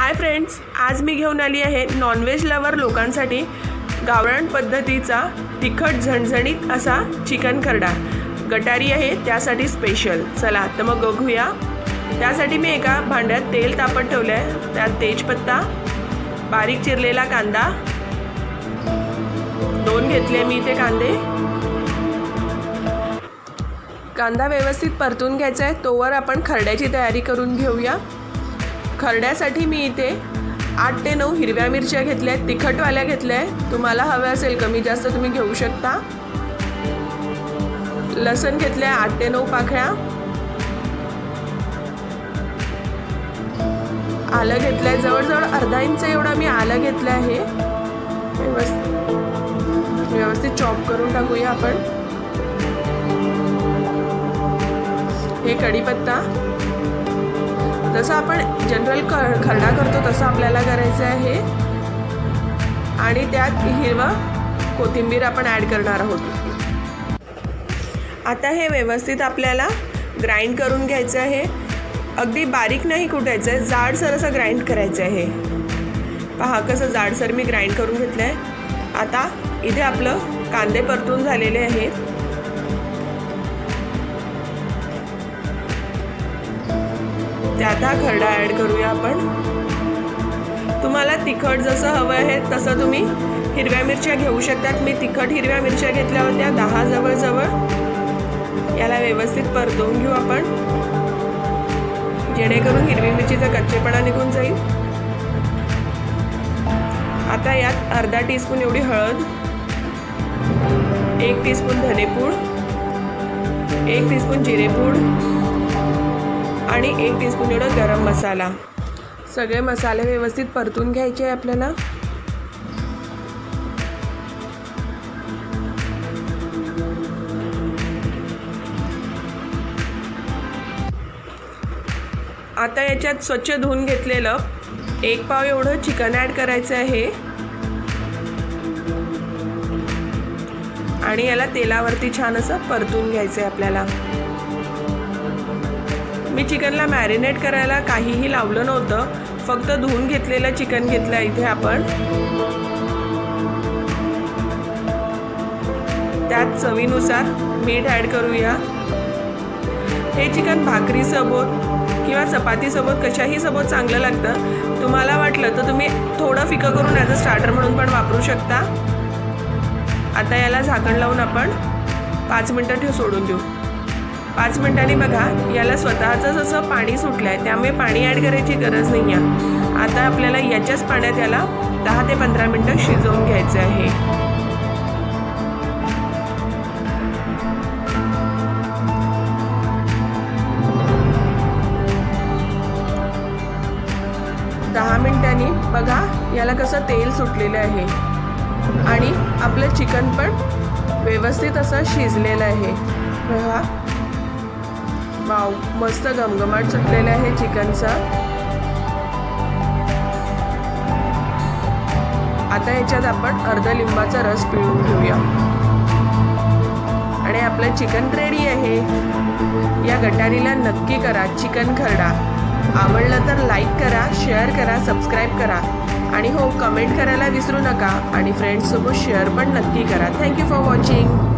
Hi friends आज मी घेऊन आली आहे नॉनव्हेज लवर लोकांसाठी गावरान पद्धतीचा तिखट झणझणीत असा चिकन खरडा. गटारी आहे त्यासाठी स्पेशल चला तर मग बघूया. त्यासाठी मी एका भांड्यात तेल तापत ठेवलं आहे त्यात तेजपत्ता बारीक चिरलेला कांदा दोन घेतले मी इथे कांदे. कांदा व्यवस्थित परतून घ्यायचा आहे. तोवर आपण खरड्याची तयारी करून घेऊया. खरड्यासाठी मी इथे आठ ते नऊ हिरव्या मिरच्या घेतल्या आहेत तिखटवाल्या घेतल्या आहे तुम्हाला हव्या असेल कमी जास्त तुम्ही घेऊ शकता. लसण घेतल्या आठ ते नऊ पाकळ्या आलं घेतलं आहे जवळजवळ अर्धा इंच एवढा मी आलं घेतलं आहे. व्यवस्थित. व्यवस्थित चॉप करून टाकूया आपण. हे कढीपत्ता. जसं आपण जनरल क खरडा करतो तसं आपल्याला करायचं आहे. आणि त्यात हिरवा कोथिंबीर आपण ॲड करणार आहोत. आता हे व्यवस्थित आपल्याला ग्राइंड करून घ्यायचं आहे. अगदी बारीक नाही कुटायचं आहे जाडसर असं ग्राइंड करायचं आहे. पहा कसं जाडसर मी ग्राइंड करून घेतलं आहे आता इथे आपलं कांदे परतून झालेले आहेत. त्यात हा खरडा ॲड करूया आपण. तुम्हाला तिखट जसं हवं आहे तसं तुम्ही हिरव्या मिरच्या घेऊ शकतात. मी तिखट हिरव्या मिरच्या घेतल्या होत्या दहा जवळजवळ याला व्यवस्थित परतवून घेऊ आपण. जेणेकरून हिरवी मिरचीचा कच्चेपणा निघून जाईल. आता यात अर्धा टीस्पून एवढी हळद एक टीस्पून धनेपूड एक टीस्पून जिरेपूड आणि एक टीस्पून एवढं गरम मसाला. सगळे मसाले व्यवस्थित परतून घ्यायचे आहे आपल्याला. आता याच्यात स्वच्छ धुवून घेतलेलं एक पाव एवढं चिकन ॲड करायचं आहे. आणि याला तेलावरती छान असं परतून घ्यायचं आहे आपल्याला. मी चिकनला मॅरिनेट करायला काहीही लावलं नव्हतं. फक्त धुवून घेतलेलं चिकन घेतलं इथे आपण. त्यात चवीनुसार मीठ ॲड करूया. हे चिकन भाकरीसोबत किंवा चपातीसोबत कशाही सोबत चांगलं लागतं. तुम्हाला वाटलं तर तुम्ही थोडं फिकं करून ॲज अ स्टार्टर म्हणून पण वापरू शकता. आता याला झाकण लावून आपण पाच मिनटं ठेव सोडून देऊ. पाच मिनिटांनी बघा याला स्वतःचंच असं पाणी सुटलं आहे त्यामुळे पाणी ॲड करायची गरज नाही आहे आता आपल्याला याच्याच पाण्यात याला दहा ते पंधरा मिनटं शिजवून घ्यायचं आहे. दहा मिनिटांनी बघा याला कसं तेल सुटलेलं आहे. आणि आपलं चिकन पण व्यवस्थित असं शिजलेलं आहे. बघा. वाव मस्त घमघमाट सुटलेला आहे चिकनचा. आता याच्यात आपण अर्ध लिंबाचा रस पिळून घेऊया. आणि आपलं चिकन रेडी आहे. या गटारीला नक्की करा चिकन खरडा. आवडलं तर लाईक करा शेअर करा सबस्क्राईब करा. आणि हो कमेंट करायला विसरू नका. आणि फ्रेंड्ससोबत शेअर पण नक्की करा. Thank you for watching